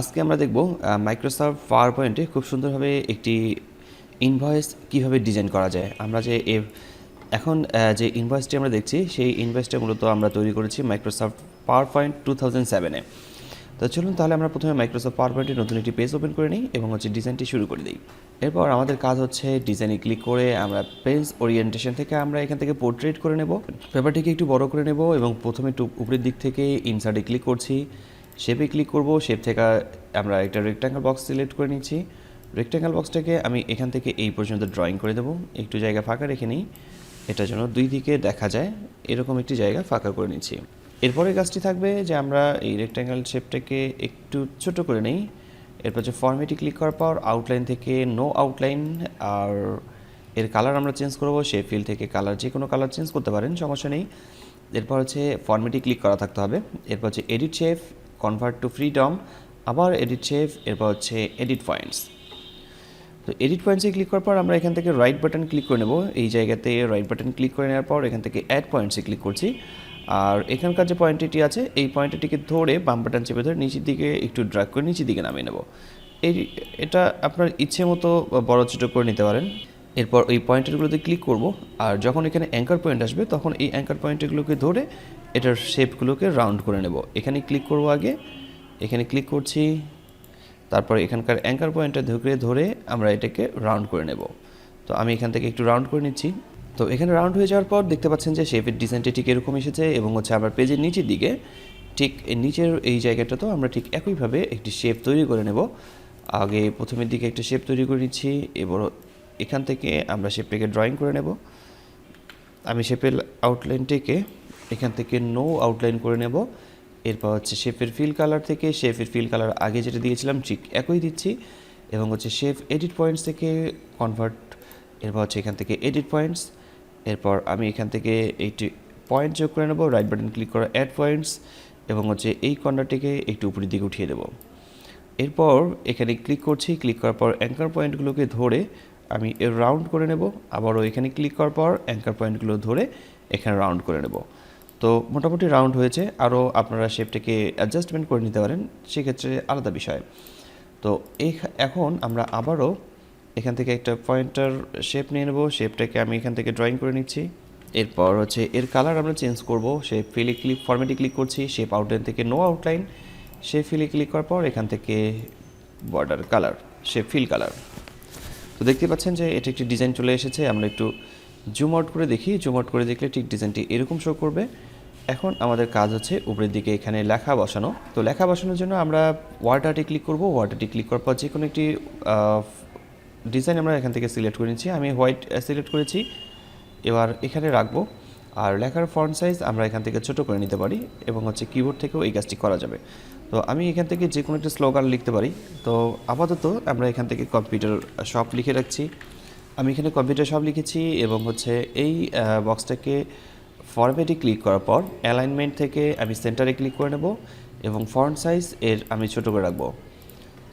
আজকে আমরা দেখব মাইক্রোসফট পাওয়ার পয়েন্টে খুব সুন্দরভাবে একটি ইনভয়েস কীভাবে ডিজাইন করা যায়। আমরা যে এখন যে ইনভয়েসটি আমরা দেখছি, সেই ইনভয়েসটা মূলত আমরা তৈরি করেছি Microsoft power point two thousand সেভেনে তো চলুন তাহলে আমরা প্রথমে মাইক্রোসফট পাওয়ার পয়েন্টের নতুন একটি পেজ ওপেন করে নিই এবং হচ্ছে ডিজাইনটি শুরু করে দিই। এরপর আমাদের কাজ হচ্ছে ডিজাইনে ক্লিক করে আমরা পেজ ওরিয়েন্টেশন থেকে আমরা এখান থেকে পোর্ট্রেট করে নেব। পেপারটিকে একটু বড় করে নেব এবং প্রথমে একটু উপরের দিক থেকে ইনসার্টে ক্লিক করছি। শেপে ক্লিক করব শেপ থেকে আমরা একটা রেক্ট্যাঙ্গেল বক্স সিলেক্ট করে নিচ্ছি। রেক্ট্যাঙ্গেল বক্সটাকে আমি এখান থেকে এই পর্যন্ত ড্রয়িং করে দেবো। একটু জায়গা ফাঁকা রেখে নিই। এটা যেন দুই দিকে দেখা যায়, এরকম একটি জায়গা ফাঁকা করে নিচ্ছি। এরপরে কাজটি থাকবে যে আমরা এই রেক্ট্যাঙ্গেল শেপটাকে একটু ছোট করে নিই। এরপর যে ফর্মেটি ক্লিক করার পর আউটলাইন থেকে নো আউটলাইন আর এর কালার আমরা চেঞ্জ করব। সে ফিল থেকে কালার যে কোনো কালার চেঞ্জ করতে পারেন, সমস্যা নেই। এরপর হচ্ছে ফর্মেটি ক্লিক করা থাকতে হবে। এরপর হচ্ছে edit shape convert to freedom আবার এডিট শেপ এরপর হচ্ছে এডিট পয়েন্টস তো এডিট পয়েন্টসে ক্লিক করার পর আমরা এখান থেকে রাইট বাটন ক্লিক করে নেব। এই জায়গাতে রাইট বাটন ক্লিক করে নেওয়ার পর এখান থেকে অ্যাড পয়েন্টসে ক্লিক করছি। আর এখানকার যে পয়েন্টটি আছে, এই পয়েন্টটিকে ধরে বাম বাটন চেপে ধরে নিচের দিকে একটু ড্রাগ করে নিচের দিকে নামিয়ে নেব। এই, এটা আপনার ইচ্ছে মতো বড় ছোটো করে নিতে পারেন। এরপর এই পয়েন্টারগুলোতে ক্লিক করব। আর যখন এখানে অ্যাঙ্কার পয়েন্ট আসবে, তখন এই অ্যাঙ্কার পয়েন্টগুলোকে ধরে এটার শেপগুলোকে রাউন্ড করে নেব। এখানে ক্লিক করব আগে। এখানে ক্লিক করছি। তারপর এখানকার অ্যাঙ্কার পয়েন্টটা ধরে ধরে আমরা এটাকে রাউন্ড করে নেব। তো আমি এখান থেকে একটু রাউন্ড করে নিচ্ছি। তো এখানে রাউন্ড হয়ে যাওয়ার পর দেখতে পাচ্ছেন যে শেপের ডিজাইনটি ঠিক এরকম এসেছে এবং হচ্ছে আবার পেজের নিচের দিকে ঠিক নিচের এই জায়গাটা তো আমরা ঠিক একইভাবে একটি শেপ তৈরি করে নেব। আগে প্রথমের দিকে একটা শেপ তৈরি করে নিচ্ছি, এবার এখান থেকে আমরা শেপটাকে ড্রয়িং করে নেব। আমি শেপের আউটলাইনটিকে এখান থেকে নো আউটলাইন করে নেব। এরপর হচ্ছে শেফের ফিল কালার থেকে শেফের ফিল কালার আগে যেটা দিয়েছিলাম ঠিক একই দিচ্ছি। এবং হচ্ছে শেফ এডিট পয়েন্টস থেকে কনভার্ট এরপর হচ্ছে এখান থেকে এডিট পয়েন্টস এরপর আমি এখান থেকে এইটি পয়েন্ট যোগ করে নেব রাইট বাটন ক্লিক করে অ্যাড পয়েন্টস এবং হচ্ছে এই কর্নারটিকে একটু উপরের দিকে উঠিয়ে দেবো। এরপর এখানে ক্লিক করছি ক্লিক করার পর অ্যাঙ্কার পয়েন্টগুলোকে ধরে আমি রাউন্ড করে নেব। আবারও এখানে ক্লিক করার পর অ্যাঙ্কার পয়েন্টগুলো ধরে এখানে রাউন্ড করে নেব। তো মোটামুটি রাউন্ড হয়েছে আরও আপনারা শেপটাকে অ্যাডজাস্টমেন্ট করে নিতে পারেন, সেক্ষেত্রে আলাদা বিষয়। তো এই এখন আমরা আবারও এখান থেকে একটা পয়েন্টার শেপ নিয়ে নেব শেপটাকে আমি এখান থেকে ড্রয়িং করে নিচ্ছি। এরপর হচ্ছে এর কালার আমরা চেঞ্জ করব, সে ফিলে ক্লিক ফর্মেটে ক্লিক করছি শেপ আউটলাইন থেকে নো আউটলাইন সে ফিলে ক্লিক করার পর এখান থেকে border colour shape fill colour তো দেখতে পাচ্ছেন যে এটা একটি ডিজাইন চলে এসেছে, আমরা একটু জুম আউট করে দেখি জুম আউট করে দেখলে ঠিক ডিজাইনটি এরকম শো করবে। এখন আমাদের কাজ হচ্ছে উপরের দিকে এখানে লেখা বসানো। তো লেখা বসানোর জন্য আমরা ওয়াটারটি ক্লিক করব। ওয়াটারটি ক্লিক করার পর যে কোনো একটি ডিজাইন আমরা এখান থেকে সিলেক্ট করে নিচ্ছি। আমি হোয়াইট সিলেক্ট করেছি। এবার এখানে রাখব। আর লেখার ফন্ট সাইজ আমরা এখান থেকে ছোট করে নিতে পারি এবং হচ্ছে কিবোর্ড থেকেও এই কাজটি করা যাবে। তো আমি এখান থেকে যে কোনো একটা স্লোগান লিখতে পারি। তো আপাতত আমরা এখান থেকে কম্পিউটার শপ লিখে রাখছি। আমি এখানে কম্পিউটার শপ লিখেছি এবং হচ্ছে এই বক্সটাকে ফরম্যাটে ক্লিক করার পর অ্যালাইনমেন্ট থেকে আমি সেন্টারে ক্লিক করে নেব এবং ফন্ট সাইজ এর আমি ছোট করে রাখব।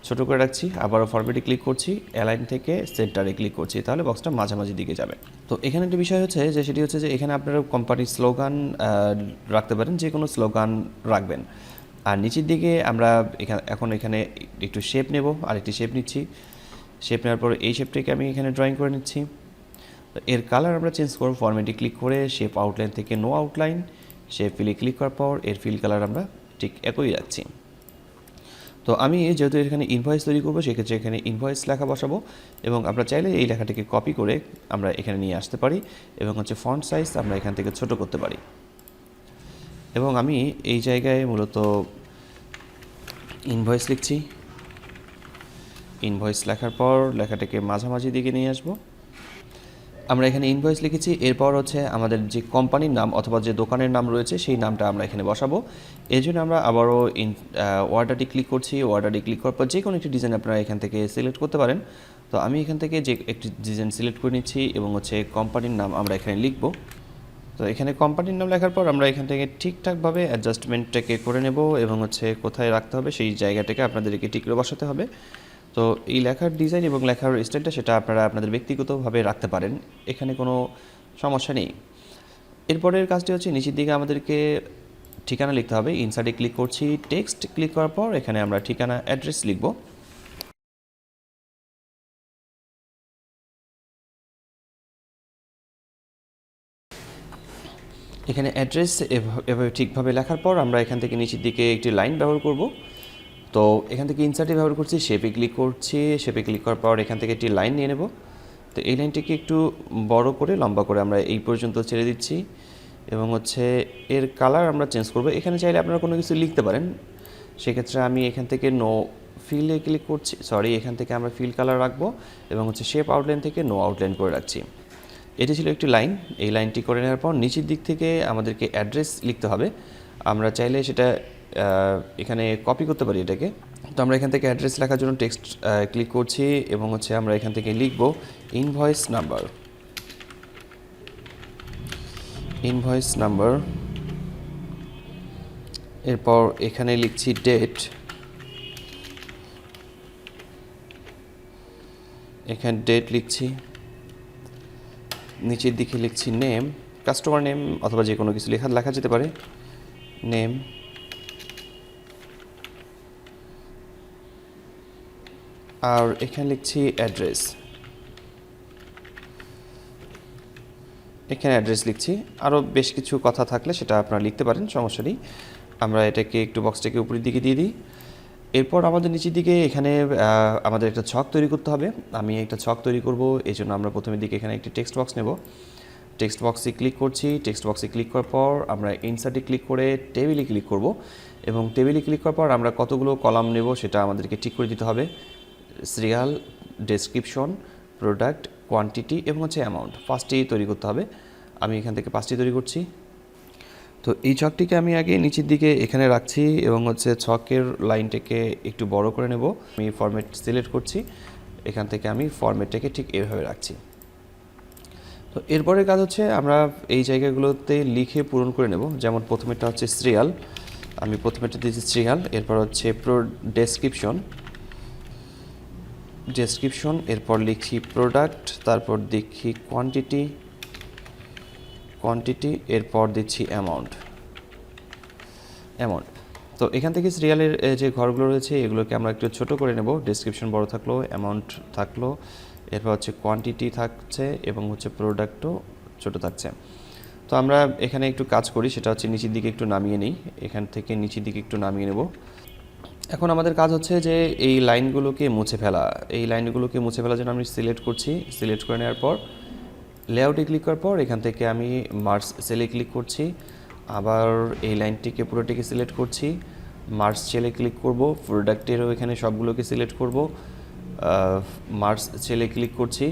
ছোট করে রাখছি, আবারও ফরম্যাটে ক্লিক করছি অ্যালাইন থেকে সেন্টারে ক্লিক করছি, তাহলে বক্সটা মাঝামাঝি দিকে যাবে। তো এখানে একটা বিষয় হচ্ছে যে সেটি হচ্ছে যে এখানে আপনারা কোম্পানির স্লোগান রাখতে পারেন, যে কোনো স্লোগান রাখবেন। আর নিচের দিকে আমরা এখানে এখন এখানে একটু শেপ নেব আর একটি শেপ নিচ্ছি। শেপ নেওয়ার পর এই শেপটাকে আমি এখানে ড্রয়িং করে নিচ্ছি। তো এর কালার আমরা চেঞ্জ করব ফরম্যাটে ক্লিক করে শেপ আউটলাইন থেকে নো আউটলাইন শেপ ফিলে ক্লিক করার পর এর ফিল কালার আমরা ঠিক একই রাখছি। তো আমি যেহেতু এখানে ইনভয়েস তৈরি করব, সেক্ষেত্রে এখানে ইনভয়েস লেখা বসাবো এবং আমরা চাইলে এই লেখাটিকে কপি করে আমরা এখানে নিয়ে আসতে পারি এবং হচ্ছে ফন্ট সাইজ আমরা এখান থেকে ছোট করতে পারি। এবং আমি এই জায়গায় মূলত ইনভয়েস লিখছি। ইনভয়েস লেখার পর লেখাটাকে মাঝামাঝি দিকে নিয়ে আসব। আমরা এখানে ইনভয়েস লিখেছি। এরপর হচ্ছে আমাদের যে কোম্পানির নাম অথবা যে দোকানের নাম রয়েছে, সেই নামটা আমরা এখানে বসাবো। এই জন্য আমরা আবারও ইন ওয়ার্ডারটি ক্লিক করছি। ওয়ার্ডারটি ক্লিক করার পর যে কোনো একটি ডিজাইন আপনারা এখান থেকে সিলেক্ট করতে পারেন। তো আমি এখান থেকে যে একটি ডিজাইন সিলেক্ট করে নিচ্ছি এবং হচ্ছে কোম্পানির নাম আমরা এখানে লিখব। তো এখানে কোম্পানির নাম লেখার পর আমরা এখান থেকে ঠিকঠাকভাবে অ্যাডজাস্টমেন্টটাকে করে নেব এবং হচ্ছে কোথায় রাখতে হবে, সেই জায়গাটাকে আপনাদেরকে করে বসাতে হবে। তো এই লেখার ডিজাইন এবং লেখার স্টাইলটা সেটা আপনারা আপনাদের ব্যক্তিগতভাবে রাখতে পারেন, এখানে কোনো সমস্যা নেই। এরপরের কাজটি হচ্ছে নিচের দিকে আমাদেরকে ঠিকানা লিখতে হবে। ইনসার্টে ক্লিক করছি টেক্সট ক্লিক করার পর এখানে আমরা ঠিকানা অ্যাড্রেস লিখব। এখানে অ্যাড্রেস এভাবে ঠিকভাবে লেখার পর আমরা এখান থেকে নিচের দিকে একটি লাইন ব্যবহার করব। তো এখান থেকে ইনসার্টে ব্যবহার করছি শেপে ক্লিক করছি শেপে ক্লিক করার পর এখান থেকে একটি লাইন নিয়ে নেব। তো এই লাইনটিকে একটু বড় করে, লম্বা করে আমরা এই পর্যন্ত ছেড়ে দিচ্ছি এবং হচ্ছে এর কালার আমরা চেঞ্জ করব। এখানে চাইলে আপনারা কোনো কিছু লিখতে পারেন। সেক্ষেত্রে আমি এখান থেকে নো ফিলে ক্লিক করছি সরি এখান থেকে আমরা ফিল কালার রাখব এবং হচ্ছে শেপ আউটলাইন থেকে নো আউটলাইন করে রাখছি। এটি ছিল একটি লাইন এই লাইনটি করে নেওয়ার পর নিচের দিক থেকে আমাদেরকে অ্যাড্রেস লিখতে হবে। আমরা চাইলে সেটা এখানে কপি করতে পারি এটাকে। তো আমরা এখান থেকে অ্যাড্রেস লেখার জন্য টেক্সট ক্লিক করছি এবং হচ্ছে আমরা এখান থেকে লিখব ইনভয়েস নাম্বার ইনভয়েস নাম্বার এরপর এখানে লিখছি ডেট এখানে ডেট লিখছি। নিচের দিকে লিখছি নেম কাস্টমার নেম অথবা যে কোনো কিছু লেখা লেখা যেতে পারে। নেম আর এখানে লিখছি অ্যাড্রেস এখানে অ্যাড্রেস লিখছি। আরও বেশ কিছু কথা থাকলে সেটা আপনারা লিখতে পারেন, সমস্যা নেই। আমরা এটাকে একটু বক্সটাকে উপরের দিকে দিয়ে দিই। এরপর আমাদের নিচের দিকে এখানে আমাদের একটা ছক তৈরি করতে হবে। আমি একটা ছক তৈরি করব এই জন্য আমরা প্রথমের দিকে এখানে একটি টেক্সট বক্স নেব। টেক্সট বক্সে ক্লিক করছি। টেক্সট বক্সে ক্লিক করার পর আমরা ইনসার্টে ক্লিক করে টেবিলে ক্লিক করব। এবং টেবিলে ক্লিক করার পর আমরা কতগুলো কলাম নেব সেটা আমাদেরকে ঠিক করে দিতে হবে। সিরিয়াল ডেসক্রিপশন প্রোডাক্ট কোয়ান্টিটি এবং হচ্ছে অ্যামাউন্ট পাঁচটি তৈরি করতে হবে। আমি এখান থেকে পাঁচটি তৈরি করছি। তো এই ছকটিকে আমি আগে নিচের দিকে এখানে রাখছি এবং হচ্ছে ছকের লাইনটাকে একটু বড় করে নেব। আমি ফরম্যাট সিলেক্ট করছি। এখান থেকে আমি ফরম্যাটটাকে ঠিক এভাবে রাখছি। তো এরপরের কাজ হচ্ছে আমরা এই জায়গাগুলোতে লিখে পূরণ করে নেব। যেমন প্রথমেরটা হচ্ছে সিরিয়াল আমি প্রথমেরটা দিয়েছি সিরিয়াল এরপর হচ্ছে প্রো ডেসক্রিপশন ডেসক্রিপশন এরপর লিখছি প্রোডাক্ট তারপর দেখি কোয়ান্টিটি কোয়ান্টিটি এরপর দিচ্ছি অ্যামাউন্ট অ্যামাউন্ট তো এখান থেকে সিরিয়ালের যে ঘরগুলো রয়েছে, এগুলোকে আমরা একটু ছোট করে নেব। ডেসক্রিপশন বড় থাকল অ্যামাউন্ট থাকল, এরপর হচ্ছে কোয়ান্টিটি থাকছে, এবং হচ্ছে প্রোডাক্টও ছোট থাকছে। তো আমরা এখানে একটু কাজ করি, সেটা হচ্ছে নিচের দিকে একটু নামিয়ে নিই। এখান থেকে নিচের দিকে একটু নামিয়ে নেব। এখন আমাদের কাজ হচ্ছে যে এই লাইনগুলোকে মুছে ফেলা। এই লাইনগুলোকে মুছে ফেলার জন্য আমি সিলেক্ট করছি। সিলেক্ট করে নেওয়ার পর লেআউটে ক্লিক করার পর, এখান থেকে আমি মার্স সেলে ক্লিক করছি। আবার এই লাইনটিকে, পুরোটিকে সিলেক্ট করছি। মার্স সেলে ক্লিক করব। প্রোডাক্টেরও এখানে সবগুলোকে সিলেক্ট করব। মার্স সেলে ক্লিক করছি।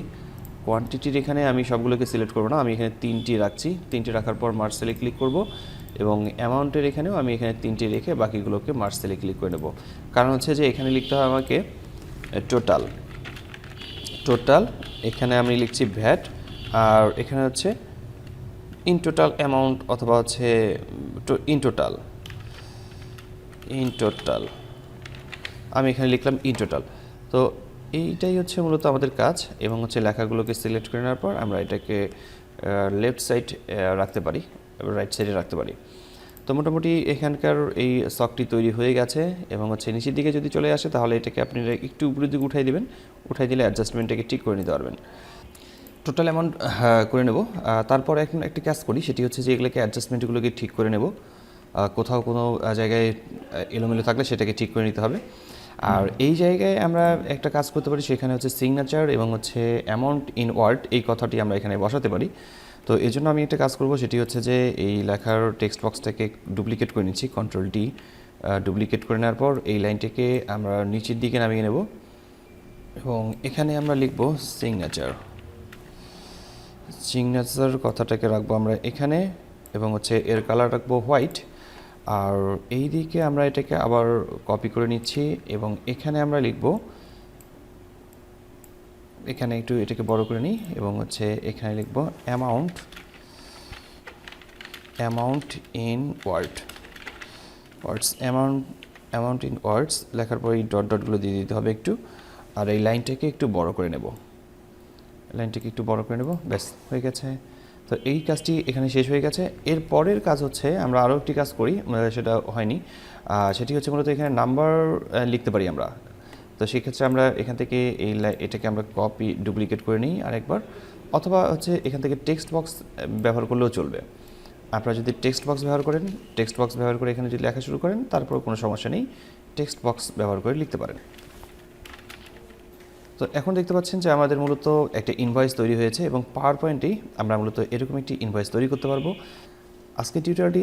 কোয়ান্টিটির এখানে আমি সবগুলোকে সিলেক্ট করব না। আমি এখানে তিনটি রাখছি। তিনটি রাখার পর মার্স সেলে ক্লিক করব। এবং অ্যামাউন্টের এখানেও আমি এখানে তিনটি রেখে বাকিগুলোকে মার্স সেলে ক্লিক করে নেব। কারণ হচ্ছে যে এখানে লিখতে হবে আমাকে টোটাল টোটাল এখানে আমি লিখছি ভ্যাট আর এখানে হচ্ছে ইন টোটাল অ্যামাউন্ট অথবা হচ্ছে ইন টোটাল ইন টোটাল আমি এখানে লিখলাম ইন টোটাল তো এইটাই হচ্ছে মূলত আমাদের কাজ এবং হচ্ছে লেখাগুলোকে সিলেক্ট করে নেওয়ার পর আমরা এটাকে লেফট সাইড রাখতে পারি। রাইট সাইডে রাখতে পারি। তো মোটামুটি এখানকার এই শখটি তৈরি হয়ে গেছে এবং হচ্ছে নিচের দিকে যদি চলে আসে তাহলে এটাকে আপনি একটু উপরের দিকে উঠাই দেবেন। উঠাই দিলে অ্যাডজাস্টমেন্টটাকে ঠিক করে নিতে পারবেন। টোটাল অ্যামাউন্ট করে নেব। তারপর এখন একটি কাজ করি সেটি হচ্ছে যে এগুলোকে অ্যাডজাস্টমেন্টগুলোকে ঠিক করে নেব। কোথাও কোনো জায়গায় এলোমেলো থাকলে সেটাকে ঠিক করে নিতে হবে। আর এই জায়গায় আমরা একটা কাজ করতে পারি সেখানে হচ্ছে সিগনেচার এবং হচ্ছে অ্যামাউন্ট ইন ওয়ার্ড এই কথাটি আমরা এখানে বসাতে পারি। তো এই জন্য আমি একটা কাজ করব, সেটি হচ্ছে যে এই লেখার টেক্সট বক্সটাকে ডুপ্লিকেট করে নিচ্ছি কন্ট্রোল ডি ডুপ্লিকেট করে নেওয়ার পর এই লাইনটাকে আমরা নিচের দিকে নামিয়ে নেব এবং এখানে আমরা লিখব সিগনেচার সিগনেচার কথাটাকে রাখব আমরা এখানে এবং হচ্ছে এর কালার রাখব হোয়াইট আর এই দিকে আমরা এটাকে আবার কপি করে নিচ্ছি এবং এখানে আমরা লিখব এখানে একটু এটাকে বড় করে নিই এবং হচ্ছে এখানে লিখব amount amount in word words amount amount in words লেখার পর এই ডট ডটগুলো দিয়ে দিতে হবে একটু। আর এই লাইনটাকে একটু বড় করে নেব। লাইনটাকে একটু বড় করে নেব। ব্যাস, হয়ে গেছে। তো এই কাজটি এখানে শেষ হয়ে গেছে। এর পরের কাজ হচ্ছে আমরা আরও একটি কাজ করি সেটা হয়নি। সেটি হচ্ছে মূলত এখানে নাম্বার লিখতে পারি আমরা। তো সেক্ষেত্রে আমরা এখান থেকে এই এটাকে আমরা কপি ডুপ্লিকেট করে নিই আরেকবার। অথবা হচ্ছে এখান থেকে টেক্সট বক্স ব্যবহার করলেও চলবে। আপনারা যদি টেক্সট বক্স ব্যবহার করেন টেক্সট বক্স ব্যবহার করে এখানে যদি লেখা শুরু করেন তারপর কোনো সমস্যা নেই। টেক্সট বক্স ব্যবহার করে লিখতে পারেন। তো এখন দেখতে পাচ্ছেন যে আমাদের মূলত একটা ইনভয়েস তৈরি হয়েছে এবং পাওয়ার পয়েন্টেই আমরা মূলত এরকম একটি ইনভয়েস তৈরি করতে পারব। আজকে টিউটোরিয়ালটি